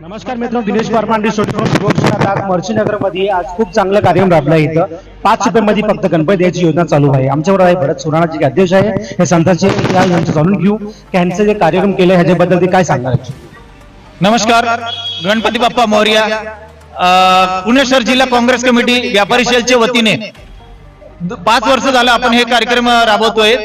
नमस्कार मित्रांनो दिनेश परमांडे आज आज खूप चांगलं कार्यक्रम राबला इथं. पाच रुपयामध्ये फक्त गणपती याची योजना चालू आहे. आमच्याबरोबर आहे भरत सुराणाचे अध्यक्ष आहे. हे संतांचे यांचं जाणून घेऊ. त्यांचं जे कार्यक्रम केलं ह्याच्याबद्दल ते काय सांगणार नमस्कार गणपती बाप्पा मौर्या पुणे शहर जिल्हा काँग्रेस कमिटी व्यापारी सेलच्या वतीने पाच वर्ष झालं आपण हे कार्यक्रम राबवतोय.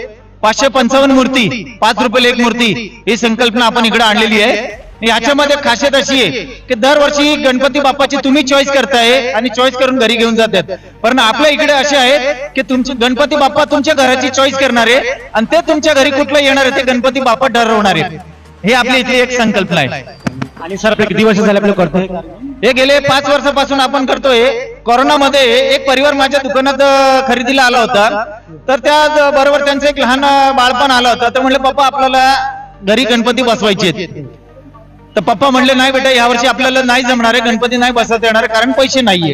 पाचशे पंचावन्न मूर्ती पाच रुपये एक मूर्ती ही संकल्पना आपण इकडे आणलेली आहे. याच्यामध्ये खासियत अशी आहे की दरवर्षी गणपती बाप्पाची तुम्ही चॉईस करताय आणि चॉईस करून घरी घेऊन जातात. पण आपल्या इकडे असे आहेत की तुमचे गणपती बाप्पा तुमच्या घराची चॉईस करणार आहे आणि ते तुमच्या घरी कुठलं येणार आहे ते गणपती बाप्पा ठरवणार आहेत हे आपली इथली एक संकल्पना आहे. आणि सर आपले किती वर्ष झाले आपलं करतोय? हे गेले पाच वर्षापासून आपण करतोय. कोरोनामध्ये एक परिवार माझ्या दुकानात खरेदीला आला होता. तर त्या बरोबर त्यांचं एक लहान बाळपण आलं होतं. तर म्हणले पप्पा आपल्याला घरी गणपती बसवायचे आहेत. तर पप्पा म्हणले नाही बेटा यावर्षी आपल्याला नाही जमणार आहे गणपती नाही बसवता येणार कारण पैसे नाहीये.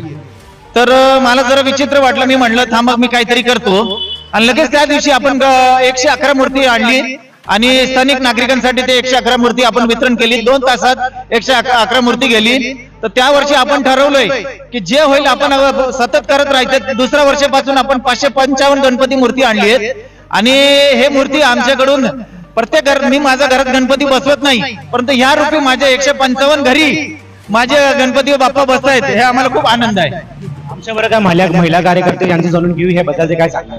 तर मला जरा विचित्र वाटलं मी म्हणलं थांबा मी काहीतरी करतो. आणि लगेच त्या दिवशी आपण एकशे अकरा मूर्ती आणली आणि स्थानिक नागरिकांसाठी ते एकशे अकरा मूर्ती आपण वितरण केली. दोन तासात एकशे अकरा मूर्ती गेली. तर त्या वर्षी आपण ठरवलंय की जे होईल आपण सतत करत राहायचं. दुसऱ्या वर्षापासून आपण पाचशे पंचावन्न गणपती मूर्ती आणली आहेत. आणि हे मूर्ती आमच्याकडून प्रत्येक घर मी माझ्या घरात गणपती बसवत नाही. परंतु ह्या रूपी माझ्या एकशे पंचावन्न घरी माझे गणपती बाप्पा बसतायत हे आम्हाला खूप आनंद आहे. आमच्याबरोबर काय महिला महिला कार्यकर्ते यांचं जाणून घेऊ ह्याबद्दल ते काय सांगणार?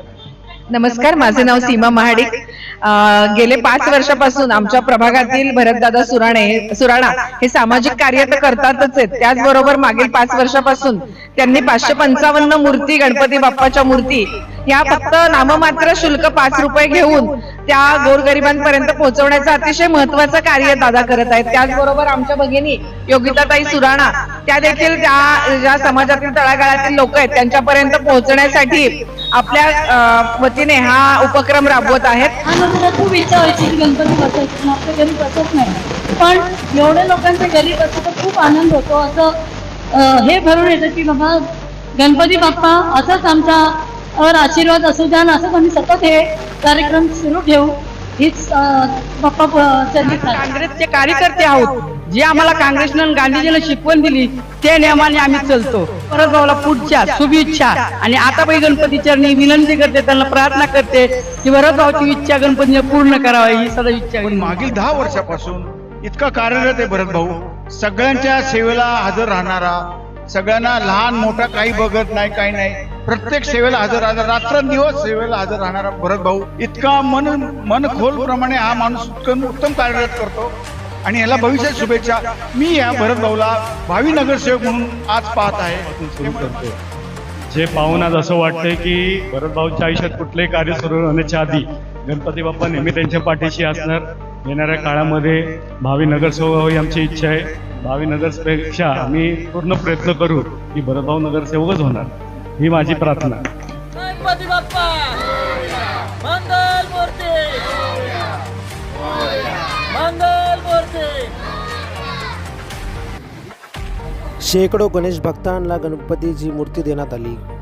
नमस्कार माझे नाव सीमा महाडिक. गेले पाच वर्षापासून आमच्या प्रभागातील भरतदादा सुराणे सुराणा हे सामाजिक कार्य तर करतातच आहेत. त्याचबरोबर मागील पाच वर्षापासून त्यांनी पाचशे पंचावन्न मूर्ती गणपती बाप्पाच्या मूर्ती या फक्त नाममात्र शुल्क पाच रुपये घेऊन त्या गोरगरिबांपर्यंत पोहोचवण्याचं अतिशय महत्वाचं कार्य दादा करत आहेत. त्याचबरोबर आमच्या भगिनी योगिताताई सुराणा त्या देखील त्या ज्या समाजातील तळागाळातील लोक आहेत त्यांच्यापर्यंत पोहोचण्यासाठी आपल्या वतीने हा उपक्रम राबवत आहेत. खूप इच्छा व्हायची की गणपती बसायची आपल्या घरी बसत नाही. पण एवढ्या लोकांच्या घरी बसत तर खूप आनंद होतो. असं हे भरून येतं की बाबा गणपती बाप्पा असंच आमचा वर आशीर्वाद असू द्या आणि असंच आम्ही सतत हे कार्यक्रम सुरू ठेवू. हीच बाप्पा. काँग्रेसचे कार्यकर्ते आहोत. जे आम्हाला काँग्रेसनं आणि गांधीजीनं शिकवण दिली त्या नियमाने आम्ही चालतो. परत भाऊला पुढच्या शुभेच्छा. आणि आता बाई गणपती चरणी विनंती करते त्यांना प्रार्थना करते की भरत भाऊची इच्छा गणपतीने पूर्ण करावी ही सदा इच्छा पण मागील दहा वर्षापासून इतका कार्यरत आहे भरत भाऊ सगळ्यांच्या सेवेला हजर राहणारा सगळ्यांना लहान मोठा काही बघत नाही काही नाही. प्रत्येक सेवेला हजर राहणार रात्रंदिवस सेवेला हजर राहणारा भरत भाऊ. इतका मन मन खोल प्रमाणे हा माणूस उत्तम उत्तम कार्यरत करतो. आणि याला भविष्यात शुभेच्छा. मी या भरत भाऊला भावी नगरसेवक म्हणून आज पाहत आहे. सुरू करतो जे पाहून आज असं वाटतंय की भरतभाऊच्या आयुष्यात कुठलंही कार्य सुरू होण्याच्या आधी गणपती बाप्पा नेहमी त्यांच्या पाठीशी असणार. येणाऱ्या काळामध्ये भावी नगरसेवक हो आमची इच्छा आहे. भावी नगरपेक्षा मी पूर्ण प्रयत्न करू की भरतभाऊ नगरसेवकच होणार. ही माझी प्रार्थना. शेकडो गणेश भक्तांना गणपतीची मूर्ती देण्यात आली.